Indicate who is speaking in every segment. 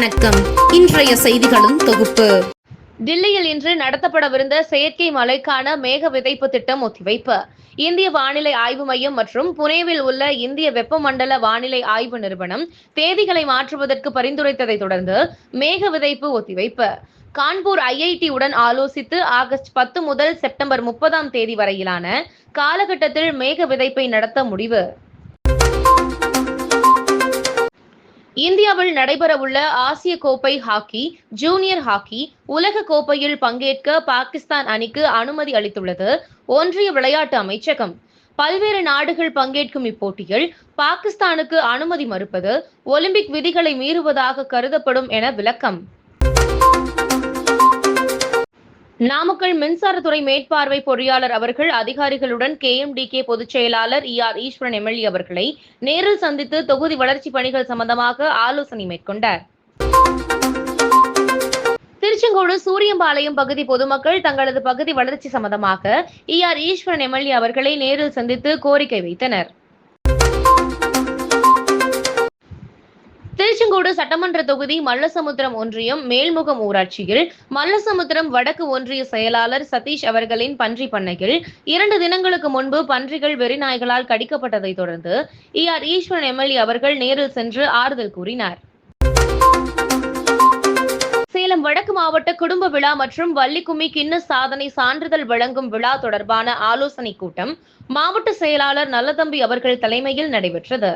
Speaker 1: வணக்கம். இன்றைய செய்திகளும் தொகுப்பு.
Speaker 2: டில்லியில் இன்று நடத்தப்படவிருந்த செயற்கை மழைக்கான மேக விதைப்பு திட்டம் ஒத்திவைப்பு. இந்திய வானிலை ஆய்வு மையம் மற்றும் புனேவில் உள்ள இந்திய வெப்பமண்டல வானிலை ஆய்வு நிறுவனம் தேதிகளை மாற்றுவதற்கு பரிந்துரைத்ததை தொடர்ந்து மேக விதைப்பு ஒத்திவைப்பு. கான்பூர் ஐஐடி உடன் ஆலோசித்து ஆகஸ்ட் பத்து முதல் செப்டம்பர் முப்பதாம் தேதி வரையிலான காலகட்டத்தில் மேக விதைப்பை நடத்த முடிவு. இந்தியாவில் நடைபெறவுள்ள ஆசிய கோப்பை ஹாக்கி ஜூனியர் ஹாக்கி உலக கோப்பையில் பங்கேற்க பாகிஸ்தான் அணிக்கு அனுமதி அளித்துள்ளது. ஒன்றிய விளையாட்டு அமைச்சகம். பல்வேறு நாடுகள் பங்கேற்கும் இப்போட்டியில் பாகிஸ்தானுக்கு அனுமதி மறுப்பது ஒலிம்பிக் விதிகளை மீறுவதாக கருதப்படும் என விளக்கம். நாமக்கல் மின்சாரத்துறை மேற்பார்வை பொறியாளர் அவர்கள் அதிகாரிகளுடன் கே எம்டி கே பொதுச் செயலாளர் இ ஆர் ஈஸ்வரன் எம்எல்ஏ அவர்களை நேரில் சந்தித்து தொகுதி வளர்ச்சி பணிகள் சம்பந்தமாக ஆலோசனை மேற்கொண்டார். திருச்செங்கோடு சூரியம்பாளையம் பகுதி பொதுமக்கள் தங்களது பகுதி வளர்ச்சி சம்பந்தமாக இ ஆர் ஈஸ்வரன் எம்எல்ஏ அவர்களை நேரில் சந்தித்து கோரிக்கை வைத்தனர். திருச்செங்கோடு சட்டமன்ற தொகுதி மல்லசமுத்திரம் ஒன்றியம் மேல்முகம் ஊராட்சியில் மல்லசமுத்திரம் வடக்கு ஒன்றிய செயலாளர் சதீஷ் அவர்களின் பன்றி பண்ணையில் இரண்டு தினங்களுக்கு முன்பு பன்றிகள் வெறிநாய்களால் கடிக்கப்பட்டதை தொடர்ந்து இ ஆர் ஈஸ்வரன் எம்எல்ஏ அவர்கள் நேரில் சென்று ஆறுதல் கூறினார். சேலம் வடக்கு மாவட்ட குடும்ப விழா மற்றும் வள்ளிக்கும்மி கிண்ண சாதனை சான்றிதழ் வழங்கும் விழா தொடர்பான ஆலோசனைக் கூட்டம் மாவட்ட செயலாளர் நல்லதம்பி அவர்கள் தலைமையில் நடைபெற்றது.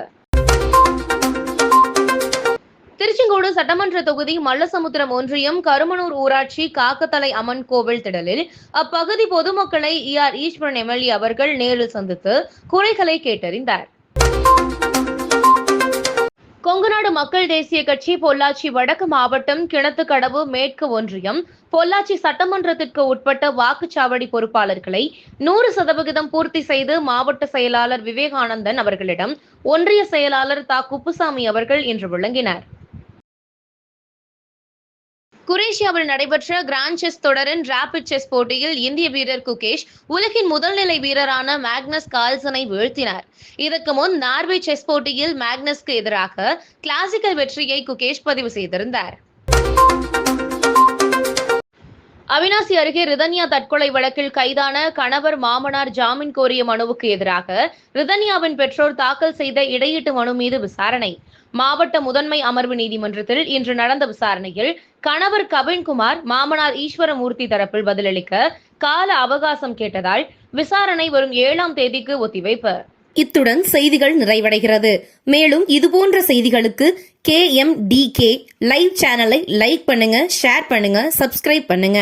Speaker 2: திருச்செங்கோடு சட்டமன்ற தொகுதி மல்லசமுத்திரம் ஒன்றியம் கருமனூர் ஊராட்சி காக்கத்தலை அம்மன் கோவில் திடலில் அப்பகுதி பொதுமக்களை இ ஆர் ஈஸ்வரன் எம்எல்ஏ அவர்கள் நேரில் சந்தித்து குறைகளை கேட்டறிந்தார். கொங்குநாடு மக்கள் தேசிய கட்சி பொள்ளாச்சி வடக்கு மாவட்டம் கிணத்துக்கடவு மேற்கு ஒன்றியம் பொள்ளாச்சி சட்டமன்றத்திற்கு உட்பட்ட வாக்குச்சாவடி பொறுப்பாளர்களை நூறு சதவிகிதம் பூர்த்தி செய்து மாவட்ட செயலாளர் விவேகானந்தன் அவர்களிடம் ஒன்றிய செயலாளர் தா. குப்புசாமி அவர்கள் இன்று விளங்கினர். குரேஷியாவில் நடைபெற்ற கிராண்ட் செஸ் தொடரின் ராபிட் செஸ் போட்டியில் இந்திய வீரர் குகேஷ் உலகின் முதல்நிலை வீரரான மேக்னஸ் கால்சனை வீழ்த்தினார். இதற்கு முன் நார்வே செஸ் போட்டியில் மேக்னஸ்க்கு எதிராக கிளாசிக்கல் வெற்றியை குகேஷ் பதிவு செய்திருந்தார். அவினாசி அருகே ரிதன்யா தற்கொலை வழக்கில் கைதான கணவர் மாமனார் ஜாமீன் கோரிய மனுவுக்கு எதிராக ரிதன்யாவின் பெற்றோர் தாக்கல் செய்த இடையீட்டு மனு மீது விசாரணை. மாவட்ட முதன்மை அமர்வு நீதிமன்றத்தில் இன்று நடந்த விசாரணையில் கணவர் கவின்குமார் மாமனார் ஈஸ்வரமூர்த்தி தரப்பில் பதிலளிக்க கால அவகாசம் கேட்டதால் விசாரணை வரும் ஏழாம் தேதிக்கு ஒத்திவைப்பு.
Speaker 1: இத்துடன் செய்திகள் நிறைவடைகிறது. மேலும் இதுபோன்ற செய்திகளுக்கு K M T K live சேனலை லைக் பண்ணுங்க ஷேர் பண்ணுங்க சப்ஸ்கிரைப் பண்ணுங்க.